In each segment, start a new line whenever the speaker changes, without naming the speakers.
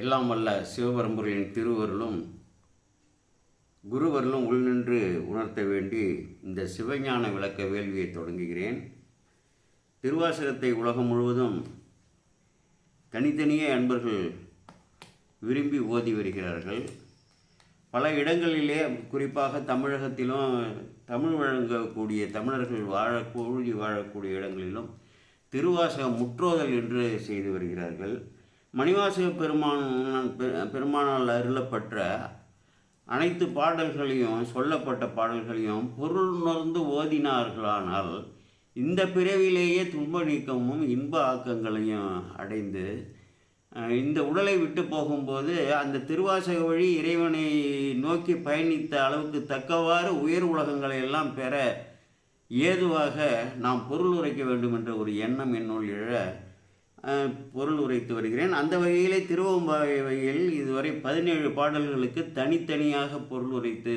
எல்லாம் வல்ல சிவபரம்பொருளின் திருவருளும் குருவருளும் உள்நின்று உணர்த்த வேண்டி இந்த சிவஞான விளக்க வேள்வியை தொடங்குகிறேன். திருவாசகத்தை உலகம் முழுவதும் தனித்தனியே அன்பர்கள் விரும்பி ஓதி வருகிறார்கள். பல இடங்களிலே குறிப்பாக தமிழகத்திலும் தமிழ் வழங்கக்கூடிய தமிழர்கள் வாழ கூழி வாழக்கூடிய இடங்களிலும் திருவாசகம் முற்றோதல் என்று செய்து வருகிறார்கள். மணிவாசக பெருமான் பெருமானால் அருளப்பட்ட அனைத்து பாடல்களையும் சொல்லப்பட்ட பாடல்களையும் பொருள் உணர்ந்து ஓதினார்களானால் இந்த பிறவிலேயே துன்ப நீக்கமும் இன்ப ஆக்கங்களையும் அடைந்து இந்த உடலை விட்டு போகும்போது அந்த திருவாசக வழி இறைவனை நோக்கி பயணித்த அளவுக்கு தக்கவாறு உயர் உலகங்களை எல்லாம் பெற ஏதுவாக நாம் பொருள் உரைக்க வேண்டும் என்ற ஒரு எண்ணம் என்னுள் எழ பொருள் உரைத்து வருகிறேன். அந்த வகையிலே திருவம்பாவையில் இதுவரை பதினேழு பாடல்களுக்கு தனித்தனியாக பொருள் உரைத்து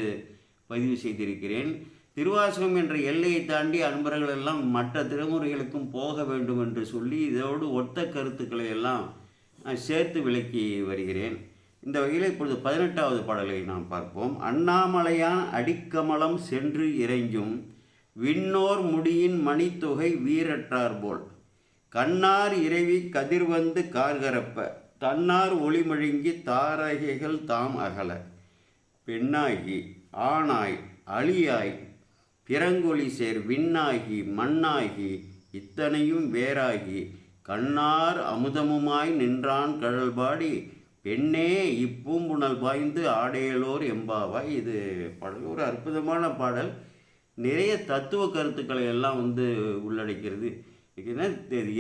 பதிவு செய்திருக்கிறேன். திருவாசகம் என்ற எல்லையை தாண்டி அன்பர்கள் எல்லாம் மற்ற திருமுறைகளுக்கும் போக வேண்டும் என்று சொல்லி இதோடு ஒத்த கருத்துக்களை எல்லாம் சேர்த்து விளக்கி வருகிறேன். இந்த வகையில் இப்பொழுது பதினெட்டாவது பாடலை நாம் பார்ப்போம். அண்ணாமலையான் அடிக்கமலம் சென்று இறைஞ்சும் விண்ணோர் முடியின் மணித்தொகை வீரற்றார் போல். கண்ணார் இறைவி கதிர்வந்து கார்கரப்ப. தன்னார் ஒளிமழுங்கி தாரகைகள் தாம் அகல. பெண்ணாகி ஆணாய் அழியாய் பிறங்கொழி சேர் விண்ணாகி மண்ணாகி இத்தனையும் வேறாகி கண்ணார் அமுதமுமாய் நின்றான் கழல்பாடி. பெண்ணே இப்பூம்புணல் பாய்ந்து ஆடையலோர் எம்பாவாய். இது பாடல் ஒரு அற்புதமான பாடல். நிறைய தத்துவ கருத்துக்களை எல்லாம் வந்து உள்ளடக்கிறது இதுனா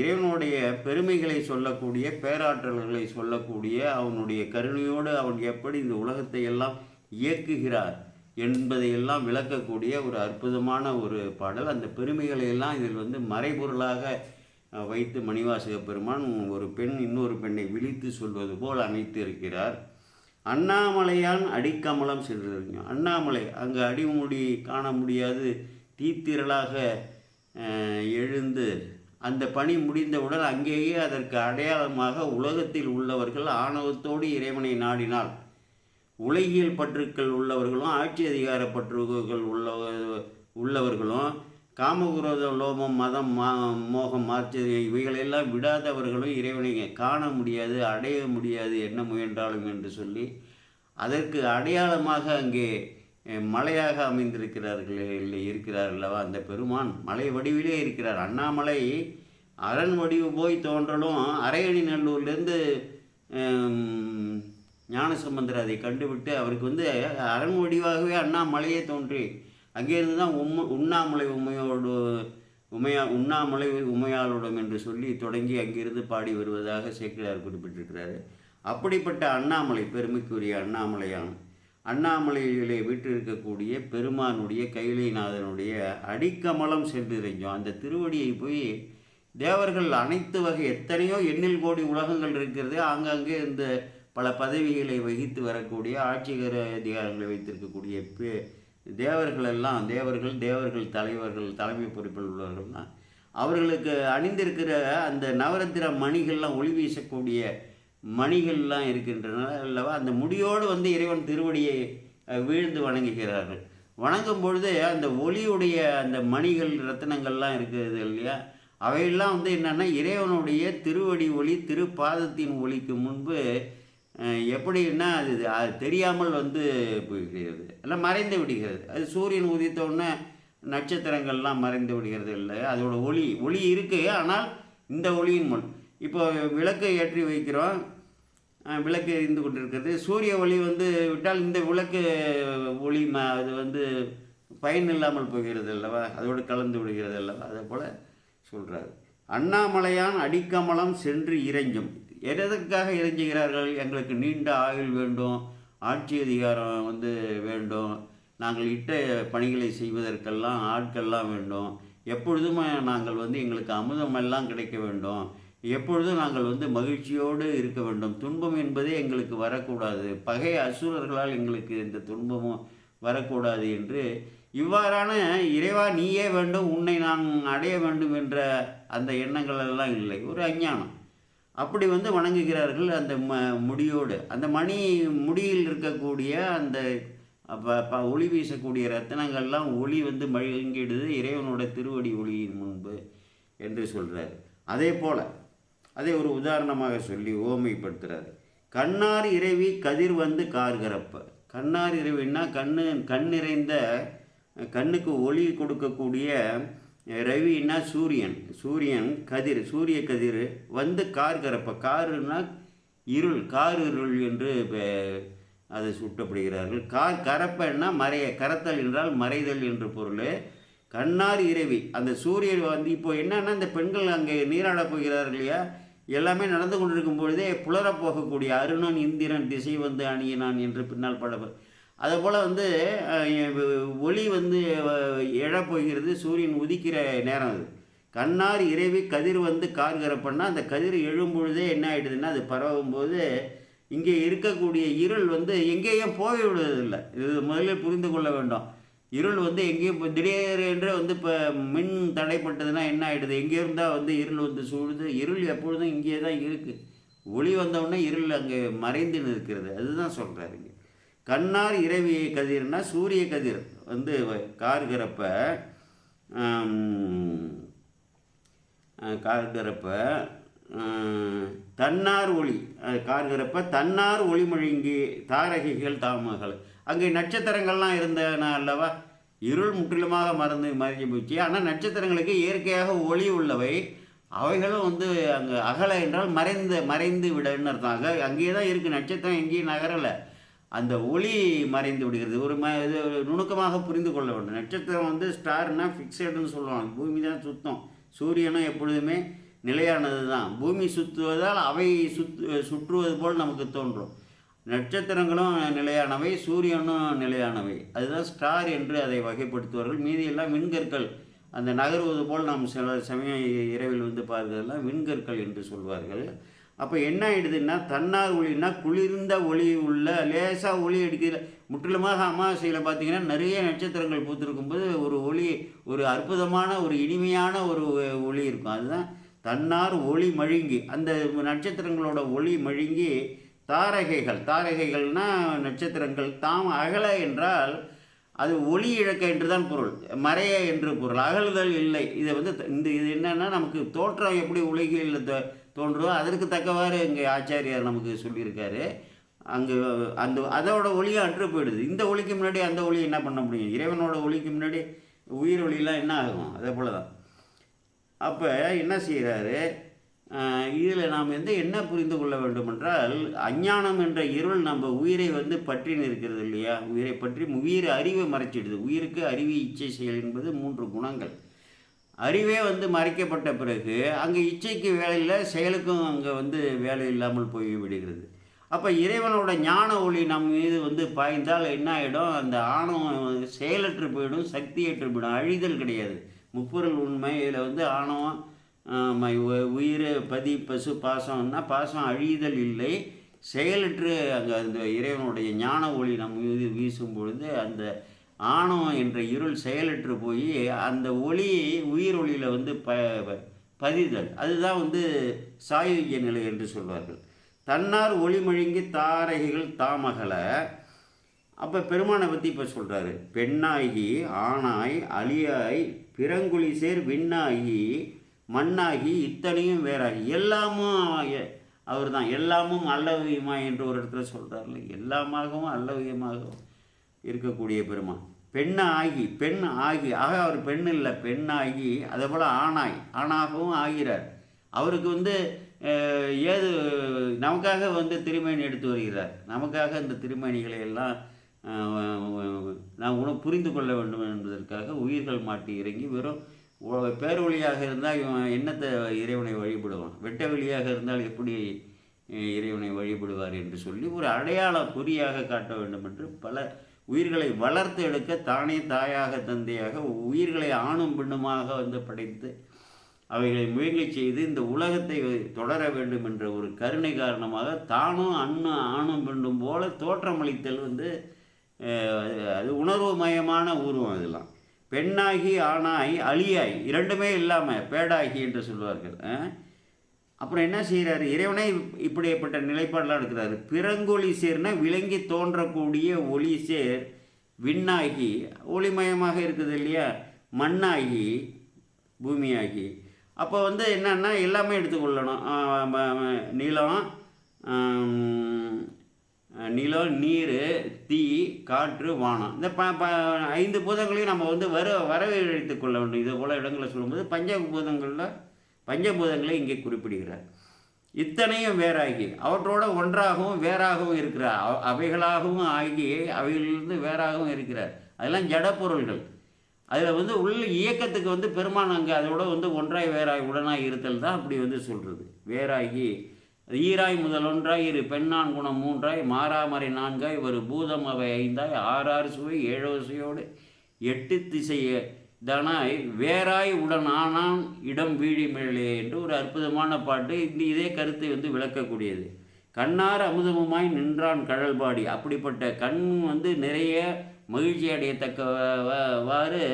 இறைவனுடைய பெருமைகளை சொல்லக்கூடிய பேராற்றல்களை சொல்லக்கூடிய அவனுடைய கருணையோடு அவன் எப்படி இந்த உலகத்தை எல்லாம் இயக்குகிறார் என்பதையெல்லாம் விளக்கக்கூடிய ஒரு அற்புதமான ஒரு பாடல். அந்த பெருமைகளை எல்லாம் இதில் வந்து மறைபொருளாக வைத்து மணிவாசக பெருமான் ஒரு பெண் இன்னொரு பெண்ணை விழித்து சொல்வது போல் அமைத்து இருக்கிறார் அண்ணாமலையான் அடிக்கமலம் சென்றிருக்கோம் அண்ணாமலை அங்கே அடிமுடி காண முடியாது. தீத்திரளாக எழுந்து அந்த பணி முடிந்தவுடன் அங்கேயே அதற்கு அடையாளமாக உலகத்தில் உள்ளவர்கள் ஆணவத்தோடு இறைவனை நாடினால் உலகியல் பற்றுக்கள் உள்ளவர்களும் ஆட்சி அதிகார பற்றுகள் உள்ள உள்ளவர்களும் காமகுரோத லோபம் மதம் மா மோகம் ஆச்சரியம் இவைகளெல்லாம் விடாதவர்களும் இறைவனை காண முடியாது அடைய முடியாது என்ன முயன்றாலும் என்று சொல்லி அதற்கு அடையாளமாக அங்கே மலையாக அமைந்திருக்கிறார்கள் இல்லை இருக்கிறார் அல்லவா? அந்த பெருமான் மலை வடிவிலே இருக்கிறார். அண்ணாமலை அரண் வடிவு போய் தோன்றலும் அரையணி நல்லூர்லேருந்து ஞானசம்பந்தர் அதை கண்டுவிட்டு அவருக்கு வந்து அரண் வடிவாகவே அண்ணாமலையே தோன்றி அங்கேருந்து தான் உம்ம உண்ணாமலை உமையோடு உமையா உண்ணாமலை உமையாளுடம் என்று சொல்லி தொடங்கி அங்கிருந்து பாடி வருவதாக சேக்கிழார் குறிப்பிட்டிருக்கிறாரு. அப்படிப்பட்ட அண்ணாமலை பெருமைக்குரிய அண்ணாமலையான் அண்ணாமலையிலே வீற்றிருக்கக்கூடிய பெருமானுடைய கைலைநாதனுடைய அடிக்கமலம் சென்றிருந்தோம். அந்த திருவடியை போய் தேவர்கள் அனைத்து வகை எத்தனையோ எண்ணில் கோடி உலகங்கள் இருக்கிறது. ஆங்காங்கே இந்த பல பதவிகளை வகித்து வரக்கூடிய ஆட்சிகர அதிகாரங்களை வைத்திருக்கக்கூடிய பே- தேவர்கள் எல்லாம் தேவர்கள் தேவர்கள் தலைவர்கள் தலைமை பொறுப்பில் உள்ளவர்கள்னா அவர்களுக்கு அணிந்திருக்கிற அந்த நவரத்திர மணிகள்லாம் ஒளி வீசக்கூடிய மணிகள்லாம் இருக்கின்றன அல்லவா? அந்த முடியோடு வந்து இறைவன் திருவடியை வீழ்ந்து வணங்குகிறார்கள். வணங்கும் பொழுது அந்த ஒளியுடைய அந்த மணிகள் ரத்தனங்கள்லாம் இருக்குது இல்லையா? அவையெல்லாம் வந்து என்னென்னா இறைவனுடைய திருவடி ஒளி திருப்பாதத்தின் ஒளிக்கு முன்பு எப்படின்னா அது அது தெரியாமல் வந்து போய்கிறது எல்லாம் மறைந்து விடுகிறது. அது சூரியன் உதித்தோடனே நட்சத்திரங்கள்லாம் மறைந்து விடுகிறது இல்லை அதோட ஒளி ஒளி இருக்குது ஆனால் இந்த ஒளியின் முன் இப்போ விளக்கை ஏற்றி வைக்கிறோம். விளக்கு எரிந்து கொண்டிருக்கிறது. சூரிய ஒளி வந்து விட்டால் இந்த விளக்கு ஒளி ம அது வந்து பயன் இல்லாமல் போகிறது அல்லவா? அதோடு கலந்து விடுகிறது அல்லவா? அதே போல் சொல்கிறார் அண்ணாமலையான் அடிக்கமலம் சென்று இறைஞ்சும். எதற்காக இறைஞ்சுகிறார்கள்? எங்களுக்கு நீண்ட ஆயுள் வேண்டும். ஆட்சி அதிகாரம் வந்து வேண்டும். நாங்கள் இட்ட பணிகளை செய்வதற்கெல்லாம் ஆட்கள்லாம் வேண்டும். எப்பொழுதுமே நாங்கள் வந்து எங்களுக்கு அமுதமெல்லாம் கிடைக்க வேண்டும். எப்பொழுதும் நாங்கள் வந்து மகிழ்ச்சியோடு இருக்க வேண்டும். துன்பம் என்பதே எங்களுக்கு வரக்கூடாது. பகை அசுரர்களால் எங்களுக்கு இந்த துன்பமும் வரக்கூடாது என்று இவ்வாறான இறைவா நீயே வேண்டும் உன்னை நான் அடைய வேண்டும் என்ற அந்த எண்ணங்கள் எல்லாம் இல்லை. ஒரு அஞ்ஞானம். அப்படி வந்து வணங்குகிறார்கள் அந்த ம முடியோடு. அந்த மணி முடியில் இருக்கக்கூடிய அந்த ப ஒளி வீசக்கூடிய ரத்தினங்கள்லாம் ஒளி வந்து மழுங்கிடுது. இறைவனோட திருவடி ஒளியின் முன்பு என்று சொல்கிறார் அதே போல் அதை ஒரு உதாரணமாக சொல்லி ஓமைப்படுத்துகிறார் கண்ணார் இறைவி கதிர் வந்து கார்கிறப்ப கண்ணார் இறைவின்னா கண்ணு கண் நிறைந்த கண்ணுக்கு ஒளி கொடுக்கக்கூடிய ரவின்னா சூரியன். சூரியன் கதிர் சூரிய கதிர் வந்து கார் கரப்ப காருன்னா இருள் கார் இருள் என்று அதை சுட்டப்படுகிறார்கள். கார் கரப்பன்னா மறைய கரத்தல் என்றால் மறைதல் என்று பொருள். கண்ணார் இறைவி அந்த சூரியன் வந்து இப்போ என்னன்னா இந்த பெண்கள் அங்கே நீராட போகிறார்கள் இல்லையா? எல்லாமே நடந்து கொண்டிருக்கும் பொழுதே புலரப்போகக்கூடிய அருணன் இந்திரன் திசை வந்து அணியினான் என்று பின்னால் பட அதுபோல் வந்து ஒளி வந்து எழப்போகிறது சூரியன் உதிக்கிற நேரம் அது. கண்ணார் இறைவி கதிர் வந்து கார்கிறப்பன்னா அந்த கதிர் எழும்பொழுதே என்ன ஆகிடுதுன்னா அது பரவும் போது இங்கே இருக்கக்கூடிய இருள் வந்து எங்கேயும் போய் விடுவதில்லை. இது முதலில் புரிந்து கொள்ள வேண்டும். இருள் வந்து எங்கேயும் இப்போ திடீரென்று வந்து இப்போ மின் தடைப்பட்டதுன்னா என்ன ஆகிடுது எங்கே இருந்தால் வந்து இருள் வந்து சூழுது இருள் எப்பொழுதும் இங்கே தான் இருக்குது ஒளி வந்தவுடனே இருள் அங்கே மறைந்து நிற்கிறது. அதுதான் சொல்கிறாருங்க கண்ணார் இரவி கதிர்னா சூரிய கதிர் வந்து கார்கிறப்ப கார்கிறப்ப தன்னார் ஒளி கார்கிறப்ப தன்னார் ஒளி மழுங்கி தாரகைகள் தாமகள். அங்கே நட்சத்திரங்கள்லாம் இருந்தன அல்லவா? இருள் முற்றிலுமாக மறந்து மறைஞ்சு போச்சு. ஆனால் நட்சத்திரங்களுக்கு இயற்கையாக ஒளி உள்ளவை. அவைகளும் வந்து அங்கே அகல என்றால் மறைந்து மறைந்து விடன்னு அர்த்தம். அக அங்கேயே தான் இருக்குது நட்சத்திரம் எங்கேயும் நகரலை. அந்த ஒளி மறைந்து விடுகிறது. ஒரு ம இது ஒரு நுணுக்கமாக புரிந்து கொள்ள வேண்டும். நட்சத்திரம் வந்து ஸ்டார்னா ஃபிக்ஸடுன்னு சொல்லுவாங்க. பூமி தான் சுத்தம். சூரியனும் எப்பொழுதுமே நிலையானது தான் பூமி சுற்றுவதால் அவை சுத்து சுற்றுவது போல் நமக்கு தோன்றும். நட்சத்திரங்களும் நிலையானவை சூரியனும் நிலையானவை. அதுதான் ஸ்டார் என்று அதை வகைப்படுத்துவார்கள். மீதியெல்லாம் விண்கற்கள். அந்த நகர்வது போல் நாம் சில சமயம் இரவில் வந்து பார்க்கிறதெல்லாம் விண்கற்கள் என்று சொல்வார்கள். அப்போ என்ன ஆயிடுதுன்னா தன்னார் ஒளின்னா குளிர்ந்த ஒளி உள்ள லேசாக ஒளி அடிக்கிற முற்றிலுமாக அமாவாசையில் பார்த்தீங்கன்னா நிறைய நட்சத்திரங்கள் பூத்திருக்கும்போது ஒரு ஒளி ஒரு அற்புதமான ஒரு இனிமையான ஒரு ஒளி இருக்கும். அதுதான் தன்னார் ஒளி மழுங்கி அந்த நட்சத்திரங்களோட ஒளி மழுங்கி தாரகைகள். தாரகைகள்னா நட்சத்திரங்கள். தாம் அகல என்றால் அது ஒளி இழக்க என்று தான் பொருள். மறைய என்று பொருள். அகலுதல் இல்லை. இதை வந்து த- இந்த இது என்னென்னா நமக்கு தோற்றம் எப்படி உலகில் தோ- தோன்றுதோ அதற்கு தக்கவாறு இங்கே ஆச்சாரியார் நமக்கு சொல்லியிருக்காரு. அங்கே அந்த அதோட ஒளியும் அற்று போயிடுது. இந்த ஒளிக்கு முன்னாடி அந்த ஒளி என்ன பண்ண முடியும்? இறைவனோட ஒளிக்கு முன்னாடி உயிர் ஒளியெலாம் என்ன ஆகும்? அதே போல தான் அப்போ என்ன செய்கிறாரு இதில் நாம் வந்து என்ன புரிந்து கொள்ள வேண்டும் என்றால் அஞ்ஞானம் என்ற இருள் நம்ம உயிரை வந்து பற்றி நிற்கிறது இல்லையா? உயிரை பற்றி உயிர் அறிவை மறைச்சிடுது. உயிருக்கு அறிவு இச்சை செயல் என்பது மூன்று குணங்கள். அறிவே வந்து மறைக்கப்பட்ட பிறகு அங்கே இச்சைக்கு வேலையில் செயலுக்கும் அங்கே வந்து வேலை இல்லாமல் போய் விடுகிறது. அப்போ இறைவனோட ஞான ஒளி நம் மீது வந்து பாய்ந்தால் என்ன ஆகிடும் அந்த ஆணவம் செயலற்று போயிடும் சக்தியற்று போயிடும். அழிதல் கிடையாது. முப்பொருள் உண்மை இதில் வந்து ஆணவம் உயிர் பதி பசு பாசம்னா பாசம் அழிதல் இல்லை. செயலற்று அங்கே அந்த இறைவனுடைய ஞான ஒளி நம் மீது வீசும் பொழுது அந்த ஆணவம் என்ற இருள் செயலற்று போய் அந்த ஒளி உயிர் ஒளியில் வந்து ப ப- பதிதல். அதுதான் வந்து சாயுஜ்ய நிலை என்று சொல்வார்கள். தன்னார் ஒளிமழுங்கி தாரகைகள் தாமகளை. அப்போ பெருமானை பற்றி இப்போ சொல்கிறாரு பெண்ணாகி ஆணாய் அலியாய் பிறங்குழி சேர் விண்ணாகி மண்ணாகி இத்தனையும் வேறாகி. எல்லாமும் அவர் தான் எல்லாமும் அல்லவியமா என்று ஒரு இடத்துல சொல்கிறார்ல எல்லாமாகவும் அல்லவியமாகவும் இருக்கக்கூடிய பெருமான். பெண்ணாகி பெண் ஆகி ஆக அவர் பெண் இல்லை பெண்ணாகி அதே போல் ஆணாய் ஆணாகவும் ஆகிறார். அவருக்கு வந்து ஏது நமக்காக வந்து திருமேனி எடுத்து வருகிறார். நமக்காக இந்த திருமேனிகளை எல்லாம் நான் நாம் உணவு புரிந்து கொள்ள வேண்டும் என்பதற்காக உயிர்கள் மாட்டி இறங்கி வெறும் பேரொழியாக இருந்தால் இவன் என்னத்தை இறைவனை வழிபடுவான்? வெட்ட வெளியாக இருந்தால் எப்படி இறைவனை வழிபடுவார் என்று சொல்லி ஒரு அடையாள குறியாக காட்ட வேண்டும் என்று பல உயிர்களை வளர்த்து எடுக்க தானே தாயாக தந்தையாக உயிர்களை ஆணும் பெண்ணுமாக வந்து படைத்து அவைகளை முயற்சி செய்து இந்த உலகத்தை தொடர வேண்டும் என்ற ஒரு கருணை காரணமாக தானும் அண்ணும் ஆணும் பெண்ணும் போல தோற்றமளித்தல் வந்து அது- அது உணர்வு மயமான உருவம் இதெல்லாம். பெண்ணாகி ஆணாய் அழியாய் இரண்டுமே இல்லாமல் பேடாகி என்று சொல்வார்கள் அப்புறம் என்ன செய்கிறாரு இறைவனே இப்படிப்பட்ட நிலைப்பாடெலாம் எடுக்கிறாரு. பிறங்கொலி சேர்னா விளங்கி தோன்றக்கூடிய ஒளி சேர் விண்ணாகி ஒளிமயமாக இருக்குது இல்லையா? மண்ணாகி பூமியாகி. அப்போ வந்து என்னென்னா எல்லாமே எடுத்துக்கொள்ளணும். நீளம் நிலம் நீர் தீ காற்று வானம். இந்த ப ப ஐந்து பூதங்களையும் நம்ம வந்து வர வரவழைத்து கொள்ள வேண்டும். இது போல் இடங்களை சொல்லும்போது பஞ்சபூதங்களில் பஞ்சபூதங்களை இங்கே குறிப்பிடுகிறார். இத்தனையும் வேறாகி அவற்றோட ஒன்றாகவும் வேறாகவும் இருக்கிறார். அவ- அவைகளாகவும் ஆகி அவைகளிலிருந்து வேறாகவும் இருக்கிறார். அதெல்லாம் ஜட பொருள்கள். அதில் வந்து உள்ள இயக்கத்துக்கு வந்து பெருமான் அங்கே அதோட வந்து ஒன்றாய் வேறாய் உடனாய் இருத்தல் தான் அப்படி வந்து சொல்கிறது வேறாகி ஈராய் முதல் ஒன்றாய் இரு பெண்ணான் குணம் மூன்றாய் மாறாமறை நான்காய் ஒரு பூதம் அவை ஐந்தாய் ஆறாறு சுவை ஏழோ சுவையோடு எட்டு திசைய. தனாய் வேறாய் உடன் ஆனான் இடம் வீழி மேலே என்று ஒரு அற்புதமான பாட்டு இந்த இதே கருத்தை வந்து விளக்கக்கூடியது. கண்ணார் அமுதமுமாய் நின்றான் கழல்பாடி அப்படிப்பட்ட கண் வந்து நிறைய மகிழ்ச்சி அடையத்தக்கவாறு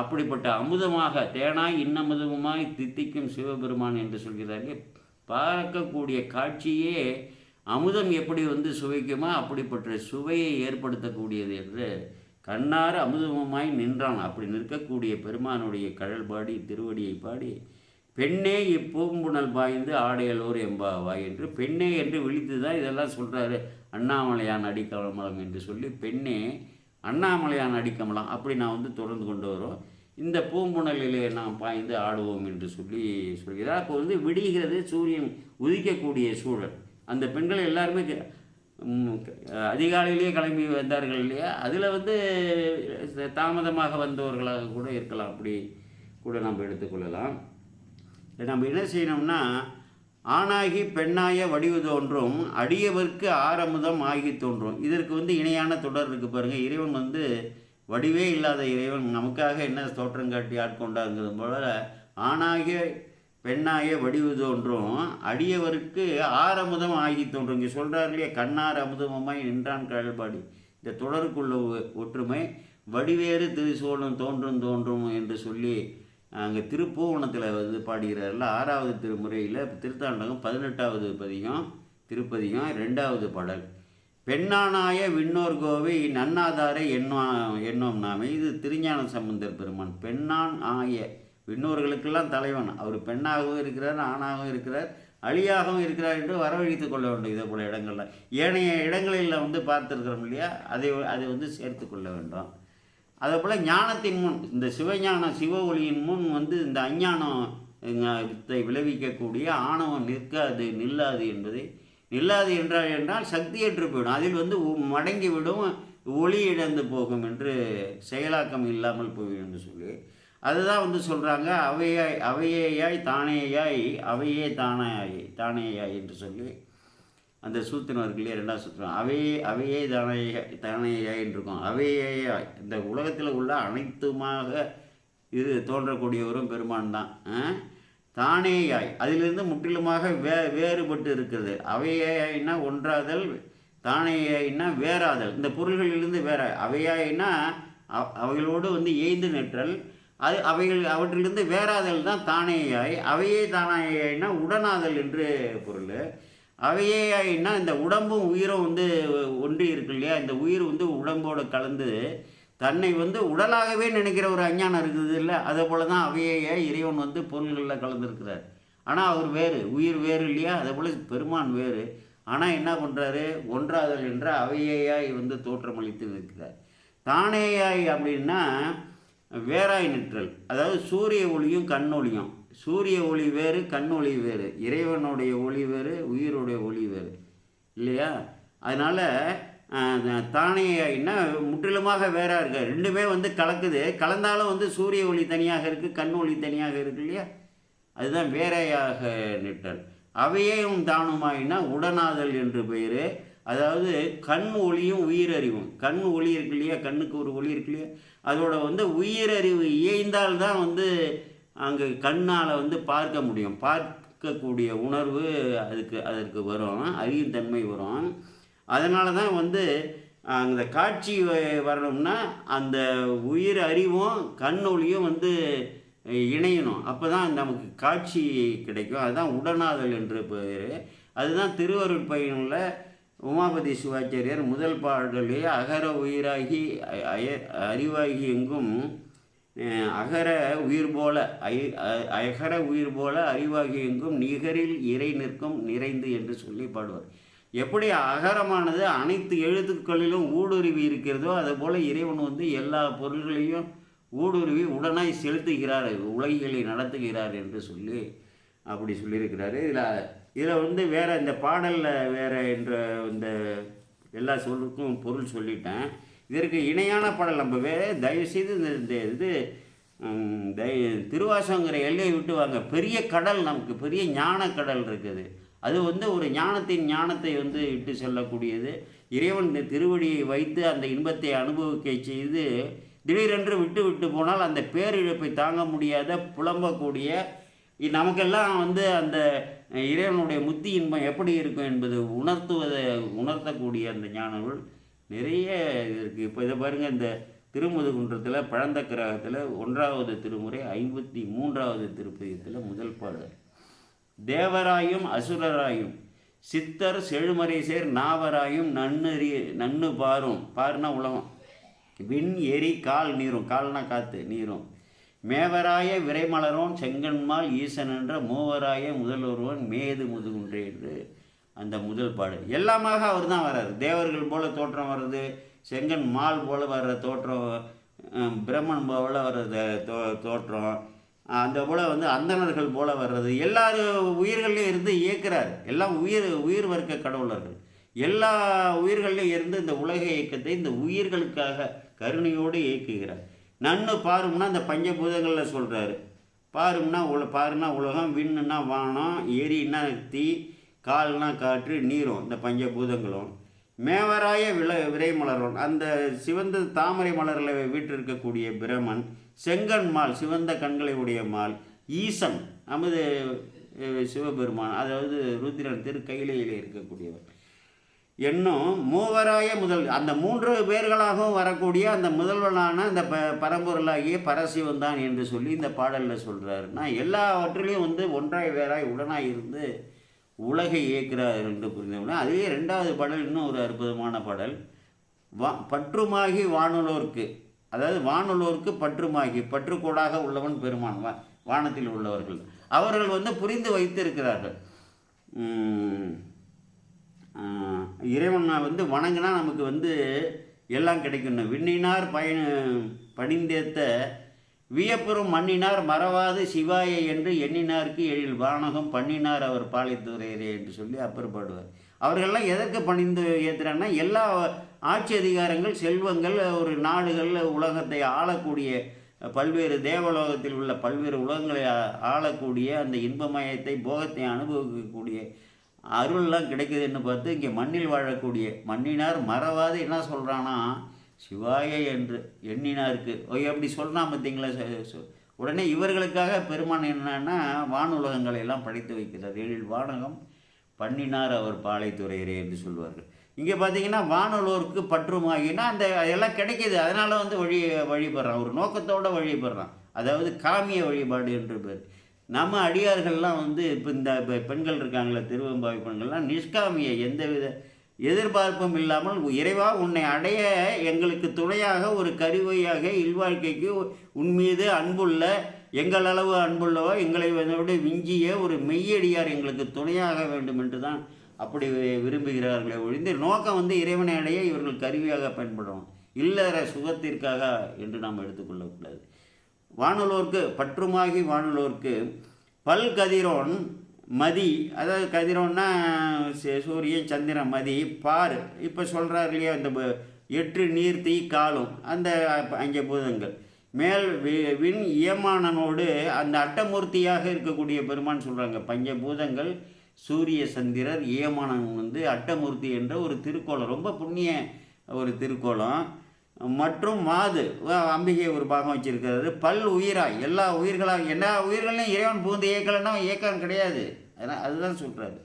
அப்படிப்பட்ட அமுதமாக தேனாய் இன்னமுதமுமாய் தித்திக்கும் சிவபெருமான் என்று சொல்கிறார்கள். பார்க்கக்கூடிய காட்சியே அமுதம் எப்படி வந்து சுவைக்குமோ அப்படிப்பட்ட சுவையை ஏற்படுத்தக்கூடியது என்று கண்ணார் அமுதமுமாய் நின்றான். அப்படி நிற்கக்கூடிய பெருமானுடைய கழல் பாடி திருவடியை பாடி பெண்ணே இப்பூம்புணல் பாய்ந்து ஆடையலோர் எம்பாவாய் என்று பெண்ணே என்று விழித்து தான் இதெல்லாம் சொல்கிறாரு அண்ணாமலையான் அடிக்கமலம் என்று சொல்லி பெண்ணே அண்ணாமலையான் அடிக்கமலம் அப்படி நான் வந்து தொடர்ந்து கொண்டு வரோம். இந்த பூம்புணலிலே நாம் பாய்ந்து ஆடுவோம் என்று சொல்லி சொல்கிறார். அப்போ வந்து விடுகிறது சூரியன் உதிக்கக்கூடிய சூழல். அந்த பெண்கள் எல்லாருமே அதிகாலையிலேயே கிளம்பி வந்தார்கள் இல்லையா? அதில் வந்து தாமதமாக வந்தவர்களாக கூட இருக்கலாம். அப்படி கூட நம்ம எடுத்துக்கொள்ளலாம் நம்ம என்ன செய்யணும்னா ஆணாகி பெண்ணாய வடிவு தோன்றும் அடியவர்க்கு ஆரமுதம் ஆகி தோன்றும். இதற்கு வந்து இணையான தொடர் இருக்குது பாருங்கள் இறைவன் வந்து வடிவே இல்லாத இறைவன் நமக்காக என்ன தோற்றம் காட்டி ஆட்கொண்டாங்கிறது போல ஆணாகிய பெண்ணாகிய வடிவு தோன்றும் அடியவருக்கு ஆரமுதம் ஆகி தோன்றும். இங்கே சொல்கிறார் இல்லையா கண்ணார் அமுதமமாய் நின்றான் கழல்பாடி. இந்த தொடருக்குள்ள ஒ- ஒற்றுமை வடிவேறு திருசோழன் தோன்றும் தோன்றும் என்று சொல்லி அங்கே திருப்பூவனத்தில் வந்து பாடுகிறார்ல ஆறாவது திருமுறையில் திருத்தாண்டகம் பதினெட்டாவது பதிகம் திருப்பதியும் ரெண்டாவது பாடல். பெண்ணானாய விண்ணோர் கோவை நன்னாதாரை எண்ணோ எண்ணோம் நாமே. இது திருஞான சம்பந்தர் பெருமான். பெண்ணான் ஆய விண்ணோர்களுக்கெல்லாம் தலைவன். அவர் பெண்ணாகவும் இருக்கிறார் ஆணாகவும் இருக்கிறார் அழியாகவும் இருக்கிறார் என்று வரவழைத்து கொள்ள வேண்டும் இதே போல இடங்களில். ஏனைய இடங்களில் வந்து பார்த்துருக்குறோம் இல்லையா? அதை அதை வந்து சேர்த்து கொள்ள வேண்டும். அதே போல் ஞானத்தின் முன் இந்த சிவஞான சிவ ஒளியின் முன் வந்து இந்த அஞ்ஞானம் விளைவிக்கக்கூடிய ஆணவம் நிற்காது நில்லாது என்பதை நில்லாது என்றால் என்றால் சக்தியற்று போயிடும். அதில் வந்து மடங்கிவிடும் மடங்கி விடும் ஒளி இழந்து போகும் என்று செயலாக்கம் இல்லாமல் போய்விடும் என்று சொல்லி. அதுதான் வந்து சொல்கிறாங்க அவையாய் அவையேயாய் தானேயாய் அவையே தானாய் தானேயாய் என்று சொல்லி. அந்த சூத்திரம் இருக்கு இல்லையா ரெண்டாவது சூத்திரம். அவையே அவையே தானேயா தானேயாய் என்று இருக்கும் அவையேயாய். இந்த உலகத்தில் உள்ள அனைத்துமாக இது தோன்றக்கூடியவரும் பெருமான் தான். ஆ? தானேயாய். அதிலிருந்து முற்றிலுமாக வே வேறுபட்டு இருக்கிறது அவையாயின்னா ஒன்றாதல் தானேயாயின்னா வேறாதல். இந்த பொருள்களிலிருந்து வேற. அவையாயின்னா அவைகளோடு வந்து ஏய்ந்து நிற்றல். அது அவைகள் அவற்றிலிருந்து வேறாதல் தான் தானேயாய். அவையே தானேயாய்னா உடனாதல் என்று பொருள். அவையேயாய்னா இந்த உடம்பும் உயிரும் வந்து ஒன்றி இருக்கு இல்லையா? இந்த உயிர் வந்து உடம்போடு கலந்து தன்னை வந்து உடலாகவே நினைக்கிற ஒரு அஞ்ஞானம் இருக்குது இல்லை? அதே போல தான் அவையேயாய் இறைவன் வந்து பொருள்களில் கலந்துருக்கிறார். ஆனால் அவர் வேறு. உயிர் வேறு இல்லையா? அதே போல் பெருமான் வேறு. ஆனால் என்ன பண்ணுறாரு ஒன்றாதல் என்ற அவையையாய் வந்து தோற்றமளித்து நிற்கிறார் தானேயாய் அப்படின்னா வேறாய் நிற்றல். அதாவது சூரிய ஒளியும் கண் ஒளியும். சூரிய ஒளி வேறு கண் ஒளி வேறு. இறைவனுடைய ஒளி வேறு உயிருடைய ஒளி வேறு. இல்லையா? அதனால் தானேயாயின்னா முற்றிலுமாக வேறாக இருக்கு? ரெண்டுமே வந்து கலக்குது. கலந்தாலும் வந்து சூரிய ஒளி தனியாக இருக்குது கண் ஒளி தனியாக இருக்கு இல்லையா? அதுதான் வேறையாக நிட்டல். அவையும் தானுமாயினா உடனாதல் என்று பெயர். அதாவது கண் ஒளியும் உயிரறிவும் கண் ஒளி இருக்கு இல்லையா? கண்ணுக்கு ஒரு ஒளி இருக்கு இல்லையா? அதோட வந்து உயிரறிவு இயைந்தால் தான் வந்து அங்கே கண்ணால் வந்து பார்க்க முடியும். பார்க்கக்கூடிய உணர்வு அதுக்கு அதற்கு வரும். அறியும் தன்மை வரும். அதனால தான் வந்து அந்த காட்சி வரணும்னா அந்த உயிர் அறிவும் கண்ணொழியும் வந்து இணையணும். அப்போ தான் நமக்கு காட்சி கிடைக்கும். அதுதான் உடனாதல் என்று பேர். அதுதான் திருவருட்பயனில் உமாபதி சிவாச்சாரியார் முதல் பாடலே அகர உயிராகி அய- அறிவாகி எங்கும் அகர உயிர் போல அ- அகர உயிர் போல அறிவாகி எங்கும் நிகரில் இறை நிற்கும் நிறைந்து என்று சொல்லி பாடுவார். எப்படி அகரமானது அனைத்து எழுத்துக்களிலும் ஊடுருவி இருக்கிறதோ அதுபோல் இறைவன் வந்து எல்லா பொருள்களையும் ஊடுருவி உடனாய் செலுத்துகிறார் உலகிகளை நடத்துகிறார் என்று சொல்லி அப்படி சொல்லியிருக்கிறாரு. இதில் இதில் வந்து வேறு இந்த பாடலில் வேறு என்ற இந்த எல்லா சொல்லுக்கும் பொருள் சொல்லிட்டேன். இதற்கு இணையான பாடல் நம்ம வே தயவுசெய்து இந்த இந்த இது தய திருவாசங்கிற எல்லையை விட்டு வாங்க. பெரிய கடல் நமக்கு பெரிய ஞான கடல் இருக்குது. அது வந்து ஒரு ஞானத்தின் ஞானத்தை வந்து இட்டு செல்லக்கூடியது. இறைவன் இந்த திருவடியை வைத்து அந்த இன்பத்தை அனுபவிக்க செய்து திடீரென்று விட்டு விட்டு போனால் அந்த பேரிழப்பை தாங்க முடியாத புலம்பக்கூடிய நமக்கெல்லாம் வந்து அந்த இறைவனுடைய முத்தி இன்பம் எப்படி இருக்கும் என்பது உணர்த்துவதை உணர்த்தக்கூடிய அந்த ஞான நூல் நிறைய இருக்குது இப்போ இதை பாருங்கள் இந்த திருமுதுகுன்றத்தில் பழந்த கிரகத்தில் ஒன்றாவது திருமுறை ஐம்பத்தி மூன்றாவது திருப்பதியத்தில் முதல் பாடல். தேவராயும் அசுரராயும். சித்தர் செழுமறை சேர் நாவராயும் நன்னறி நன்னு பாரும். பாருனா உலகம். விண் எரி கால் நீரும். கால்னா காத்து நீரும். மேவராய விரைமலரோன் செங்கன்மால் ஈசன் என்ற மூவராய முதல்வருவன் மேது முதுகுன்றே என்று அந்த முதல் பாடல். எல்லாமாக அவர் தான் வர்றார். தேவர்கள் போல தோற்றம் வர்றது செங்கன் மால் போல வர்ற தோற்றம் பிரம்மன் போல வர்ற தோ- தோற்றம் அந்த போல் வந்து அந்தணர்கள் போல வர்றது. எல்லா உயிர்கள்லையும் இருந்து இயக்கிறார். எல்லாம் உயிர் உயிர் வர்க்க கடவுளர்கள். எல்லா உயிர்கள்லையும் இருந்து இந்த உலக இயக்கத்தை இந்த உயிர்களுக்காக கருணையோடு இயக்குகிறார். நன்னு பாரும்னா அந்த பஞ்சபூதங்களில் சொல்கிறாரு பாரும்னா உல பாருன்னா உலகம் விண்ணுன்னா வானம் எரின்னா தீ கால்னா காற்று நீரும் இந்த பஞ்சபூதங்களும். மேவராய விள விரைமலரோன் அந்த சிவந்த தாமரை மலரில் வீற்றிருக்கக்கூடிய பிரமன் செங்கன்மால் சிவந்த கண்களை உடைய மால் ஈசன் நமது சிவபெருமான் அதாவது ருத்திரன் திரு கையிலையில் இருக்கக்கூடியவர். என்னும் மூவராய முதல் அந்த மூன்று பேர்களாகவும் வரக்கூடிய அந்த முதல்வனான அந்த ப பரம்பொருளாகிய பரசிவன் தான் என்று சொல்லி இந்த பாடலில் சொல்கிறாருன்னா எல்லாவற்றிலையும் வந்து ஒன்றாய் வேறாய் உடனாய் இருந்து உலகை இயக்கிறார் என்று புரிந்தோம்னா அதுவே ரெண்டாவது பாடல் இன்னும் ஒரு அற்புதமான பாடல். வா பற்றுமாகி வானுலோர்க்கு. அதாவது வானுள்ளோருக்கு பற்றுமாகி பற்றுக்கோடாக உள்ளவன் பெருமான் வானத்தில் உள்ளவர்கள். அவர்கள் வந்து புரிந்து வைத்திருக்கிறார்கள். இறைவனை வந்து வணங்கினா நமக்கு வந்து எல்லாம் கிடைக்கணும் விண்ணினார் பயண பணிந்தேத்த வியப்புறும் மண்ணினார் மறவாது சிவாய என்று எண்ணினார்க்கு எழில். வானகம் பண்ணினார் அவர் பாலித்துறையரே என்று சொல்லி அப்புறப்படுவார். அவர்கள்லாம் எதற்கு பணிந்து ஏற்றுறாங்கன்னா எல்லா ஆட்சி அதிகாரங்கள் செல்வங்கள் ஒரு நாடுகள் உலகத்தை ஆளக்கூடிய பல்வேறு தேவலோகத்தில் உள்ள பல்வேறு உலகங்களை ஆளக்கூடிய அந்த இன்பமயத்தை போகத்தை அனுபவிக்கக்கூடிய அருள்லாம் கிடைக்குதுன்னு பார்த்து இங்கே மண்ணில் வாழக்கூடிய மண்ணினார் மறவாது என்ன சொல்கிறான்னா சிவாய என்று எண்ணினாருக்கு. ஓய் எப்படி சொல்கிறான் பார்த்தீங்களா ச- உடனே இவர்களுக்காக பெருமான் என்னன்னா வானுலகங்களை எல்லாம் படைத்து வைக்கிறார். எழில் வானகம் பண்ணினார் அவர் பாலைத்துறையரே என்று சொல்வார்கள். இங்கே பார்த்தீங்கன்னா வானலோருக்கு பற்றுமாகினா அந்த எல்லாம் கிடைக்கிது. அதனால் வந்து வழி வழிபடுறான். ஒரு நோக்கத்தோடு வழிபடுறான். அதாவது காமிய வழிபாடு என்று பேர். நம்ம அடியார்கள்லாம் வந்து இப்போ இந்த இப்போ பெண்கள் இருக்காங்களே திருவெம்பாவி பெண்கள்லாம் நிஷ்காமிய எந்தவித எதிர்பார்ப்பும் இல்லாமல் இறைவா உன்னை அடைய எங்களுக்கு துணையாக ஒரு கருவையாக இல்வாழ்க்கைக்கு உன் மீது அன்புள்ள எங்கள் அளவு அன்புள்ளவோ எங்களை விட விஞ்சிய ஒரு மெய்யடியார் எங்களுக்கு துணையாக வேண்டும் என்று தான் அப்படி விரும்புகிறார்களே ஒழிந்து நோக்கம் வந்து இறைவனை அடைய இவர்கள் கருவியாக பயன்படுவோம். இல்லற சுகத்திற்காக என்று நாம் எடுத்துக்கொள்ளக்கூடாது. வானுலோர்க்கு பற்றுமாகி வானுலோர்க்கு பல் கதிரோன் மதி அதாவது கதிரோன்னா சே- சூரியன் சந்திரன் மதி பார் இப்போ சொல்கிறார் இல்லையா இந்த எட்டு நீர் தீ காலும் அந்த அஞ்ச பூதங்கள். மேல் வி- விண் இயமானனோடு அந்த அட்டமூர்த்தியாக இருக்கக்கூடிய பெருமான் சொல்கிறாங்க பஞ்சபூதங்கள் சூரிய சந்திரர் இயமானன் வந்து அட்டமூர்த்தி என்ற ஒரு திருக்கோலம் ரொம்ப புண்ணிய ஒரு திருக்கோலம் மற்றும் மாது அம்பிகை ஒரு பாகம் வச்சிருக்கிறது. பல் உயிராக எல்லா உயிர்களாக எல்லா உயிர்களையும் இறைவன் பூந்து இயக்கலைன்னா இயக்கம் கிடையாது. அதனால் அதுதான் சொல்கிறாரு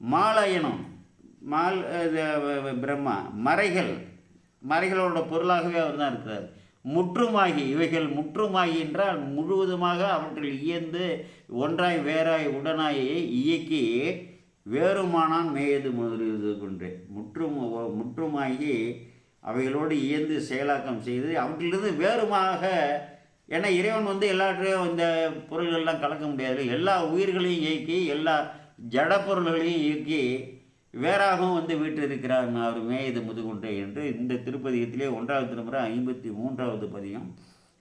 மாலயனம் மால் இது, பிரம்மா மறைகள் மறைகளோட பொருளாகவே அவர் தான் இருக்கிறார். முற்றுமாகி இவைகள் முற்றுமாகி என்றால் முழுவதுமாக அவற்றில் இயந்து ஒன்றாய் வேறாய் உடனாய் இயக்கி வேறுமானான் மேயது முதலியது கொண்டு முற்றும் முற்றுமாகி அவைகளோடு இயந்து செயலாக்கம் செய்து அவற்றிலிருந்து வேறுமாக ஏன்னா இறைவன் வந்து எல்லாற்றையும் இந்த பொருள்கள்லாம் கலக்க முடியாது. எல்லா உயிர்களையும் இயக்கி எல்லா ஜட பொருள்களையும் இயக்கி வேறாகவும் வந்து வீற்றிருக்கிறார் அவர் மேயது முதுகுண்டை என்று இந்த திருப்பதியத்திலே ஒன்றாவது திருமுறை ஐம்பத்தி மூன்றாவது பதியம்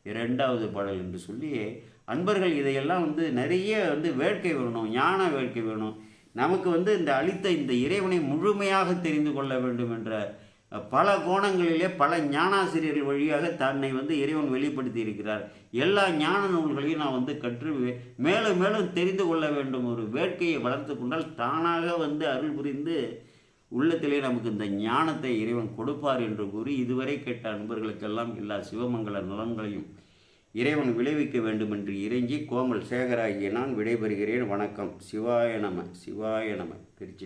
இரண்டாவது பாடல் என்று சொல்லி அன்பர்கள் இதையெல்லாம் வந்து நிறைய வந்து வேட்கை வேணும் ஞான வேட்கை வேணும். நமக்கு வந்து இந்த அளித்த இந்த இறைவனை முழுமையாக தெரிந்து கொள்ள வேண்டும் என்ற பல கோணங்களிலே பல ஞானாசிரியர்கள் வழியாக தன்னை வந்து இறைவன் வெளிப்படுத்தி இருக்கிறார். எல்லா ஞான நூல்களையும் நான் வந்து கற்று மேலும் மேலும் தெரிந்து கொள்ள வேண்டும். ஒரு வேட்கையை வளர்த்து கொண்டால் தானாக வந்து அருள் புரிந்து உள்ளத்திலே நமக்கு இந்த ஞானத்தை இறைவன் கொடுப்பார் என்று கூறி இதுவரை கேட்ட அன்பர்களுக்கெல்லாம் எல்லா சிவமங்கல நலன்களையும் இறைவன் விளைவிக்க வேண்டும் என்று இறைஞ்சி கோமல் சேகராகிய நான் விடைபெறுகிறேன். வணக்கம். சிவாய நம. சிவாய நம. திருச்சி